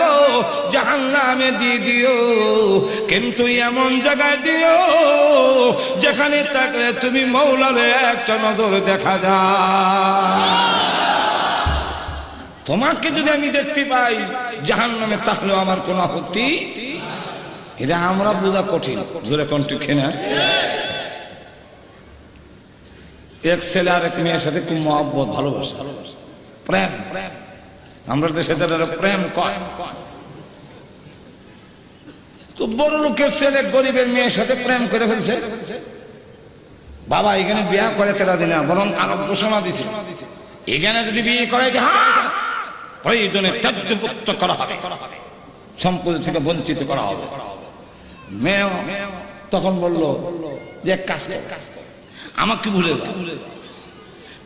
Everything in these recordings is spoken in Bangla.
গো জাহান নামে দিও। কিন্তু এমন জায়গায় দিও, যেখানে থাকলে তুমি মৌলারে একটা নজর দেখা যায়। তোমাকে যদি আমি দেখতে পাই জাহান নামে তাহলেও আমার কোনো আপত্তি? এটা আমরা বোঝা কঠিন। জোরে কণ্ঠ খেনা এক ছেলে আর এক মেয়ের সাথে খুব মহব্বত, ভালোবাসা। প্রেম প্রেম। আমরা দেশে যারা প্রেম কয়, তো বড় লোকের ছেলে গরিবের মেয়ের সাথে প্রেম করে ফেলছে। বাবা এখানে বিয়া করে তেরা দিনা বরং আরও ঘোষণা দিছে। এখানে যদি বিয়ে করে প্রয়োজনে ত্যায্যপুত্র করা হবে সম্পত্তি থেকে বঞ্চিত করা হবে। মেয়ে তখন বলল, যে কাজ আমাকে ভুলে যাও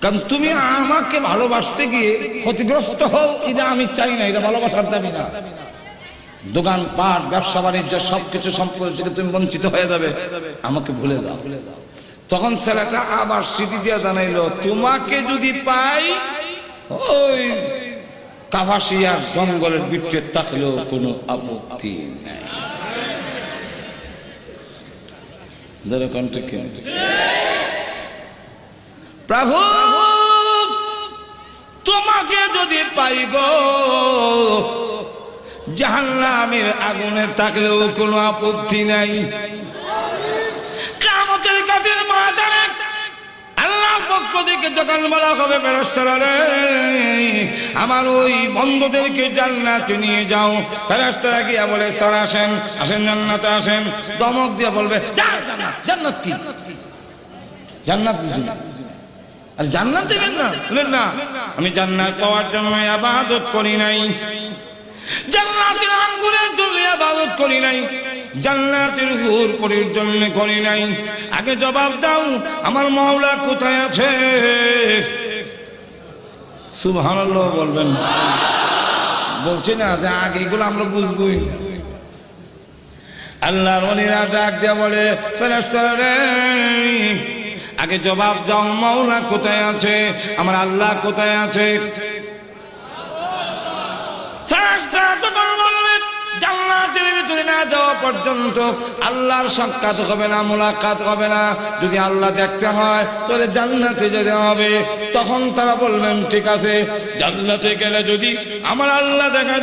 কারণ তুমি আমাকে ভালোবাসতে গিয়ে ক্ষতিগ্রস্ত হও, এটা আমি চাই না, এটা ভালোবাসার দাবি না। দোকান, পাট, ব্যবসা, বাণিজ্য, সবকিছু সম্পর্ক তুমি বঞ্চিত হয়ে যাবে, আমাকে ভুলে যাও। তখন ছেলেটা আবার সিটি দিয়ে জানাইলো, তোমাকে যদি পাই, ওই কাভাসিয়ার জঙ্গলের বিটে থাকলেও কোনো আপত্তি নাই। যারা কণ্ঠে প্রভু তোমাকে যদি পাই গো জাহান্নামের আগুনে থাকলেও কোনো আপত্তি নাই। কামতের কাদের ময়দানে আল্লাহ পক্ষ থেকে যখন বলা হবে ফেরস্তারা আমার ওই বন্ধুদেরকে জান্নাতে নিয়ে যাও। ফেরস্তারা গিয়া বলে স্যার আসেন আসেন জান্নাতে আসেন। দমক দিয়ে বলবে "যা, জান্নাত জান্নাত কি? জান্নাত বুঝি না। আর জান্নাত দেবেন না বললেন না। আমি জান্নাত পাওয়ার জন্য আবাদত করি নাই। জান্নাতের আঙ্গুরের জন্য আবাদত করি নাই। জান্নাতের হুর পরির জন্য করি নাই। আগে জবাব দাও, আমার মাওলা কোথায় আছে? সুবহানাল্লাহ বলবেন। বলছি না যে আগে এগুলো আমরা বুঝবই। না। আল্লাহর অলিরা ডাক দিয়া বলে রে আগে জবাব দাও, মাওলা কোথায় আছে? আমার আল্লাহ কোথায় আছে? না যাওয়া পর্যন্ত আল্লাহর সাক্ষাৎ হবে না হবে না। যদি আল্লাহ দেখতে হয়, তাহলে জান্নাতে যেতে হবে। তখন তারা ঠিক আছে গেলে যদি আমার আল্লাহ দেখা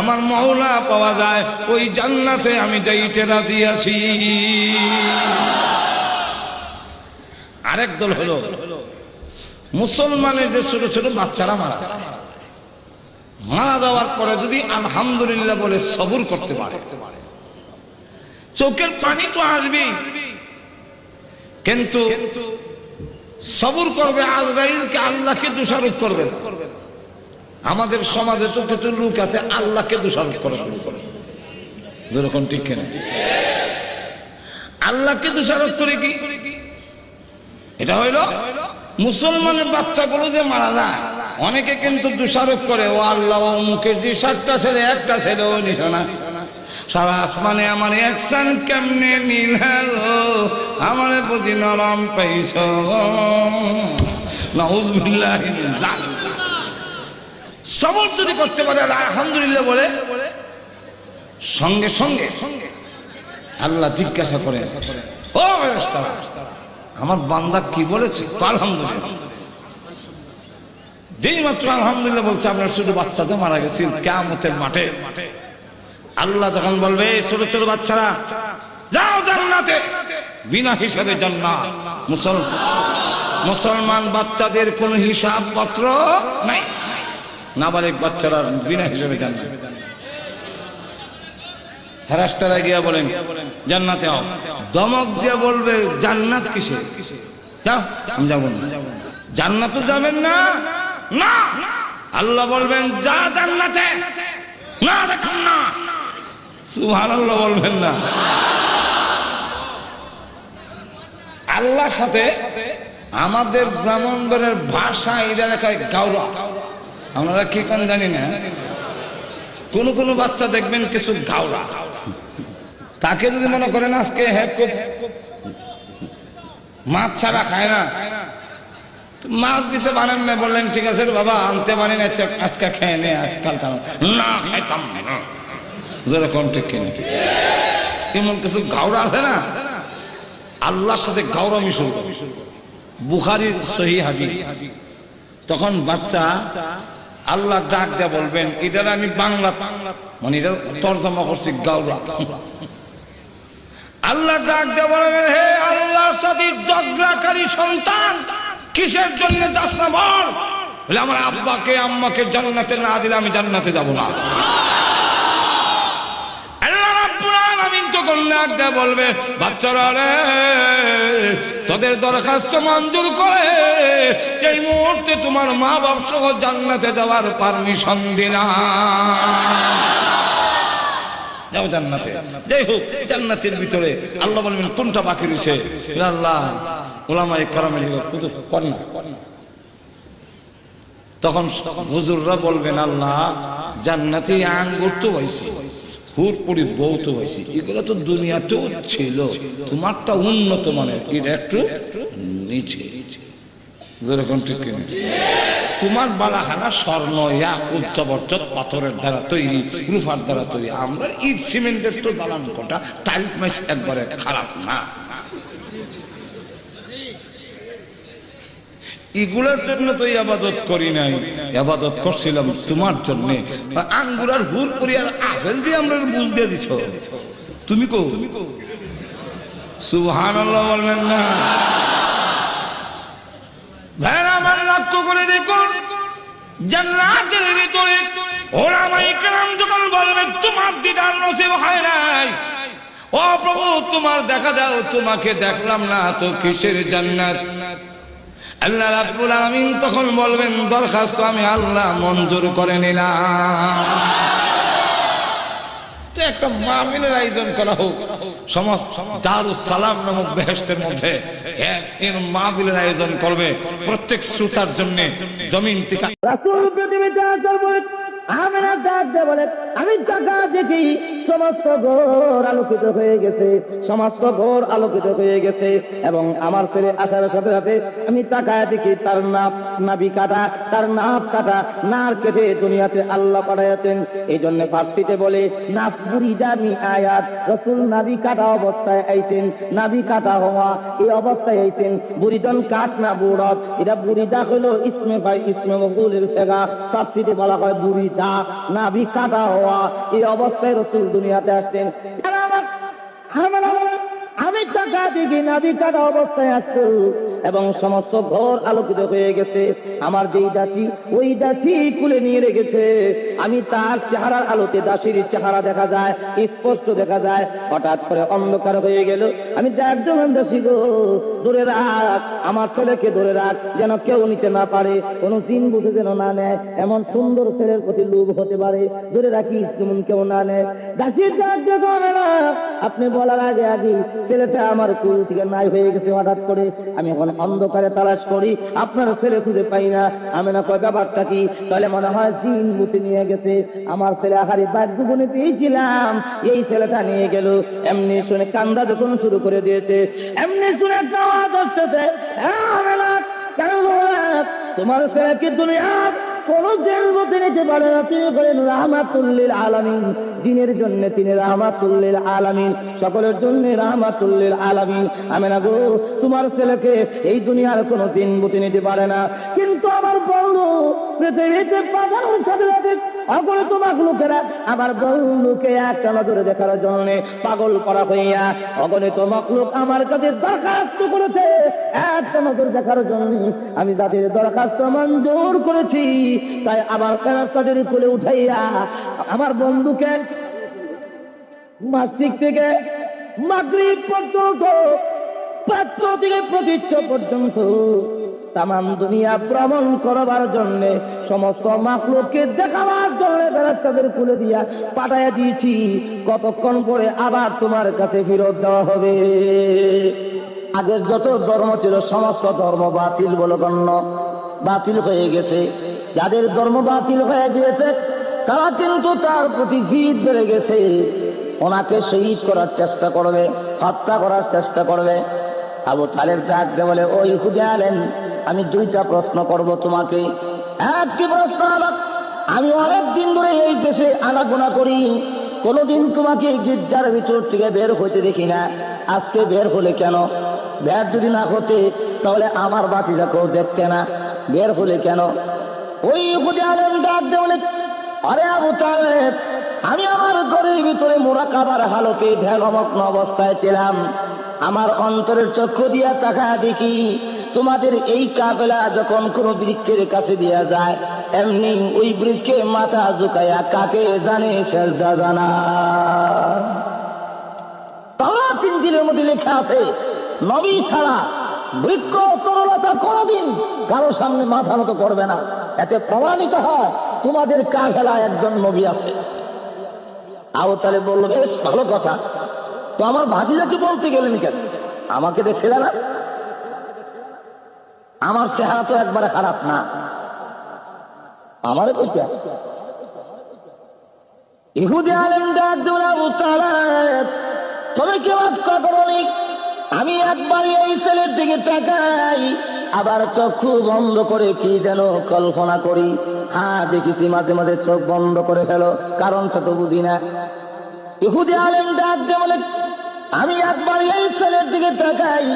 আমার মৌলা পাওয়া যায়, ওই জান্নাতে আমি যাইতে রাজি আছি। আরেক দল হলো মুসলমানের যে ছোট ছোট বাচ্চারা মারা মারা যাওয়ার পরে যদি আলহামদুলিল্লাহ বলে সবুর করতে পারে। চোখের পানি তো আসবেই। কিন্তু সবুর করবে আজরাইলকে আল্লাহকে দোষারোপ করবে। আমাদের সমাজে তো কিছু লোক আছে, আল্লাহকে দোষারোপ করা শুরু করে। যেরকম ঠিক কেন? আল্লাহকে দোষারোপ করে কি? এটা হইল মুসলমানের বাচ্চাগুলো যে মারা যায় অনেকে কিন্তু দোষারোপ করে ও আল্লাহ ও মুখের যে সাতটা ছেলে একটা ছেলে ও নিশানা সারা আসমানে আমার একসান কেমনে নীল হলো আমার প্রতি নরম পাইছ। নাউজুবিল্লাহ সবর যদি করতে পারে আলহামদুলিল্লাহ বলে সঙ্গে সঙ্গে সঙ্গে আল্লাহ জিজ্ঞাসা করে ও ফেরেশতারা, আমার বান্দা কি বলেছে? আলহামদুলিল্লাহ। যেই মাত্র আলহামদুলিল্লাহ বলছে, আপনার শুধু বাচ্চা যে মারা গেছে কেমতের মাঠে। আল্লাহ যখন বলবে, "এই ছোট ছোট বাচ্চারা, যাও জান্নাতে। বিনা হিসাবে জান্নাত। মুসল মুসলমান বাচ্চাদের কোন হিসাব পত্র নাই। নাবালিক বাচ্চারা বিনা হিসাবে জান্নাত। হেরাস্তারা গিয়া বলেন, জান্নাতে আও। দমক দিয়া বলবে, জান্নাত কিসে? যাও, আমি যাব না। জান্নাতে যাবেন না? না! আল্লাহ বলবেন, যা জান্নাতে, না দেখান না। সুবহানাল্লাহ বলবেন না। আল্লাহর সাথে আমাদের ব্রাহ্মণবাড়ের ভাষা এরা রেখায় গাওরা। আমরা কি কোন জানি না? কোন কোন বাচ্চা দেখবেন কিছু গাওরা। তাকে যদি মনে করেন আজকে হ্যাঁ খুব মাছ ছাড়া খায় না মাছ দিতে পারেন না, বললেন, ঠিক আছে বাবা, আনতে পারি না, আজকে- খেয়ে নে, আজকাল না খাইতাম না। যেরকম ঠিক কিনে ঠিক। এমন কিছু গাওড়া আছে না? আল্লাহর সাথে গাওড়া মিশুল বুখারির সহি হাদিস। তখন বাচ্চা আল্লাহ ডাক দেয়া বলবেন এটার আমি বাংলা বাংলা মানে এটার তর্জমা করছি গাওড়া আল্লাহ ডাক দেয়া বলবেন হে আল্লাহর সাথে জগরাকারী সন্তান, কিসের জন্য যাস না বল? বলে, আমার আব্বাকে, আম্মাকে জান্নাতে না দিলে আমি জান্নাতে যাব না। বলবে, বাচ্চারা রে, তোদের দরখাস্ত মঞ্জুর করে, এই মুহূর্তে তোমার মা বাপ সহ জান্নাতে যাওয়ার পারমিশন দিলাম। যাও জান্নাতে। যাই হোক, জান্নাতের ভিতরে আল্লাহ বলবেন, কোনটা বাকি রয়েছে? আল্লাহ ওলামাই করামে কর না। তখন হুজুররা বলবেন, আল্লাহ, জান্নাতে আঙ্গুর তো হয়েছে হুর পুরি বউ তো হয়েছে এগুলো তো দুনিয়াতেও ছিল, তোমারটা উন্নত মানের, এটা একটু নিচে। ঠিক কিনা? তোমার বালাখানা স্বর্ণ ইয়াকুত জবরদস্ত পাথরের দ্বারা তৈরি রুফার দ্বারা তৈরি। আমরা ইট সিমেন্টের তো দালান কোটা টাইলস ম্যাচ একবারে খারাপ না। এগুলোর জন্য তো আবাদত করি নাই। আবাদত করছিলাম তোমার জন্য। আঙ্গুর আর হুর করি আর দিয়ে আমরা বুঝ দিয়ে দিছ। তুমি কো? সুবহান বলবেন না ভাইরা আমার লক্ষ্য করে দেখুন, জান্নাতের ভিতরে ওলামাই কেরাম যখন বলবে, তোমার দিদার নসিব হয় নাই। ও প্রভু, তোমার দেখা দাও, তোমাকে দেখলাম না তো কিসের জান্নাত? আল্লাহ রাব্বুল আলামিন তখন বলবেন, দরখাস্ত আমি আল্লাহ মঞ্জুর করে নিলাম। একটা মাহফিলের আয়োজন করা হোক। সমস্ত দারুস সালাম নামক বেহেস্তের মধ্যে এক মাহফিলের আয়োজন করবে প্রত্যেক শ্রোতার জন্য জমিন থেকে পরে আমি টাকা দেখি, সমস্ত ঘর আলোকিত হয়ে গেছে, সমস্ত ঘর আলোকিত হয়ে গেছে এবং আমার ছেলে আসার সাথে সাথে আমি তাকায় দেখি, তার নাপ, নাবি কাটা, তার নাপ কাটা, নার কেটে দুনিয়াতে আল্লাহ পাঠাইয়াছেন। এই জন্য ফার্সিতে বলে, নাপ বুড়ি জানি আয়াত, রসুল নাবি কাটা অবস্থায় আইছেন, নাবি কাটা হওয়া এই অবস্থায় আইছেন, বুড়িজন কাট না বুড়ত, এটা বুড়িদা হলো ইসমে ভাই ইসমে মকুলের সেগা ফার্সিতে বলা হয় বুড়িদা নাবি কাটা হওয়া, এই অবস্থায় রসুল দুনিয়াতে আমার- আমি টাকা দিদি নাভি কাটা অবস্থায় আসতো। এবং সমস্ত ঘর আলোকিত হয়ে গেছে। আমার যেই দাসী ওই দাসী কুলে নিয়ে রেখেছে। আমি তার চেহারার আলোতে দাসীর চেহারা দেখা যায়, স্পষ্ট দেখা যায়। হঠাৎ করে অন্ধকার হয়ে গেল। আমি একজন দাসী গো, দূরে রাখ। আমার ছেলেকে ধরে রাখ, যেন কেউ নিতে না পারে, কোন চিন বুঝে যেন না নেয়। এমন সুন্দর ছেলের প্রতি লোভ হতে পারে। দূরে রাখি যেমন কেউ না নেয়। দাসির ডাক করে না। আপনি বলার আগে আগে ছেলেটা আমার কুল থেকে নাই হয়ে গেছে হঠাৎ করে। আমি এখন অন্ধকারে তালাশ করি আপনার ছেলে খুঁজে পাই না। আমি না কয় ব্যাপারটা কি? তাহলে মনে হয় জিন মুতি নিয়ে গেছে। আমার ছেলে আহারি বাদ্য গুনে পেয়েছিলাম। এই ছেলেটা নিয়ে গেল। এমনি শুনে কান্দা যখন শুরু করে দিয়েছে এমনি শুনে একটা আওয়াজ আসতেছে "হ্যাঁ, আমেনা, কেন বললা? তোমার ছেলেকে দুনিয়ার কোন জেলবতে নিতে পারে না? তিনি করেন রাহমাতুল্লিল আলামিন। জিনের জন্য তিনি রাহমাতুল্লিল আলামিন। সকলের জন্য রাহমাতুল্লিল আলামিন। আমি না গো, তোমার ছেলেকে এই দুনিয়ার কোন জিন বুতে নিতে পারে না। কিন্তু আমার বন্ধু পৃথিবীতে পাঠানোর সাথে সাথে। অগণে তোমার লোকেরা, আমার বন্ধুকে একটা নজরে দেখার জন্য পাগল করা হইয়া অগণিত মকলুক আমার কাছে দরখাস্ত করেছে, একটা নজর দেখার জন্য আমি যাদের দরখাস্ত মঞ্জুর করেছি, তাই আবার তাদের কোলে উঠাইয়া আমার বন্ধুকে মাসিক থেকে মাগরিব পর্যন্ত পাত্র থেকে প্রতীচ্য পর্যন্ত তাম দুনিয়া ভ্রমণ করবার জন্য, সমস্ত মাকলুককে দেখাবার জন্য তাদের খুলে দিয়া পাঠাইয়া দিয়েছি। কতক্ষণ পরে আবার তোমার কাছে ফেরত দেওয়া হবে? আগের যত ধর্ম ছিল, সমস্ত ধর্ম বাতিল বলে গণ্য বাতিল হয়ে গেছে। যাদের ধর্ম বাতিল হয়ে গিয়েছে, তারা কিন্তু তার প্রতি জিদ বেড়ে গেছে। ওনাকে শহীদ করার চেষ্টা করবে, হত্যা করার চেষ্টা করবে। আবু তালের ডাকতে বলে ওই হুদে আলেন আমি দুইটা প্রশ্ন করব তোমাকে। একটি প্রশ্ন হলো আমি অনেক দিন ধরে এই দেশে আনাগোনা করি, কোনোদিন তোমাকে গির্জার ভিতর থেকে বের হইতে দেখি না। আজকে বের হলে কেন? বের যদি না হতে, তাহলে আমার বাতিজাকেও দেখতে না। বের হলে কেন? ওই ইহুদি আলেন ডাক দিয়ে বলে, আরে আবু তালেব আমি আমার ঘরের ভিতরে মোরা কাবার হালতে ধ্যানমগ্ন অবস্থায় ছিলাম। আমার অন্তরের চক্ষু দিয়া তাকা দেখি, তোমাদের এই কাবেলা যখন কোনো বৃক্ষের কাছে দিয়া যায়, এমনি ওই বৃক্ষে মাথা ঝুঁকাইয়া কাকে জানে সেজদা জানা তারা তিন দিনের মধ্যে লেখা আছে, নবী ছাড়া বৃক্ষ তরলতা কোনদিন কারও সামনে মাথা মতো করবে না। এতে প্রমাণিত হয়, তোমাদের কাফেলা একজন নবী আছে। আবু তাহলে বলল, বেশ, ভালো কথা। তো আমার ভাতিজাকে বলতে গেলেন কেন? আমাকে দেখছিল না? আমার চেহারা তো একবারে খারাপ না। আমারে ইহুদি আলেম কেউ আমি একবার এই ছেলের দিকে তাকাই, আবার চক্ষু বন্ধ করে কি যেন কল্পনা করি। হ্যাঁ দেখেছি মাঝে মাঝে চোখ বন্ধ করে ফেলো, কারণটা তো বুঝি না। ইহুদি আলেম ডাক বলে, আমি একবার এই ছেলের দিকে তাকাই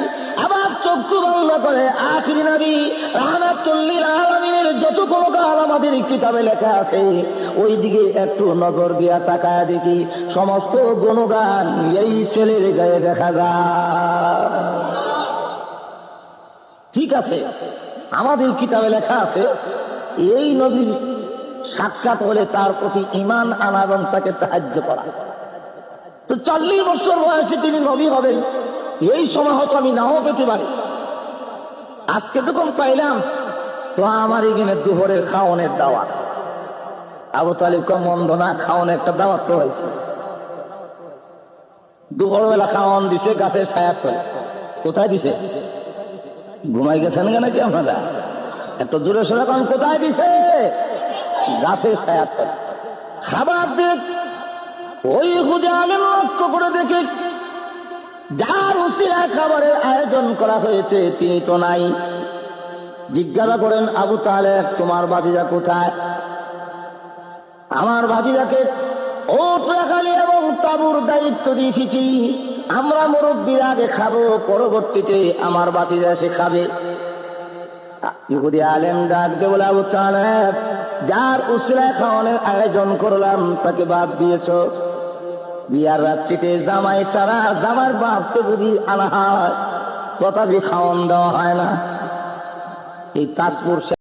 আবার চক্ষু বন্ধ করে, আখিরি নবী, রাহমাতুল্লিল আলামিনের যত কোনো কাল আমাদের কিতাবে লেখা আছে ওই দিকে একটু নজর দিয়া তাকায় দেখি, সমস্ত গুণগান এই ছেলের গায়ে দেখা যায়। ঠিক আছে, আমাদের কিতাবে লেখা আছে, এই নবীর সাক্ষাৎ হলে তার প্রতি ইমান আনা এবং তাকে সাহায্য করা। তো চল্লিশ বছর বয়সে তিনি নবী হবেন। এই সময় হয়তো আমি নাও পেতে পারি। আজকে যখন পাইলাম। তো আমার এখানে দুপুরের খাওয়ানের দাওয়াত। আবু তালিব মন্দ না, খাওয়ানোর একটা দাওয়াত তো হয়েছে। দুপুর বেলা খাওয়ান দিছে, গাছের ছায়া ফেলে কোথায় দিছে? ঘুমাই গেছেন কেন কি আপনারা? এত দূরে সরে কোথায় দিছে? গাছের ছায়া ফেলে খাবার দেখ ওই হুজে আলেম লক্ষ্য করে দেখে যার উচিরা খাবারের আয়োজন করা হয়েছে, তিনি তো নাই। জিজ্ঞাসা করেন, আবু তাহলে তোমার বাদিরা কোথায়? আমার ভাতিজাকে ওট রাখালি এবং তাবুর দায়িত্ব দিয়েছি। আমরা মুরব্বীরা আগে খাব, পরবর্তীতে আমার বাতিজা সে খাবে। আলেম ডাকতে বলে, আবু তালেব, যার উসরা খাওয়ানোর আয়োজন করলাম, তাকে বাদ দিয়েছ। বিয়ার রাত্রিতে জামাই ছাড়া জামার বাপ তো বুঝি আনা হয়। তথাপি খাওয়ান দেওয়া হয় না। এই তাজপুর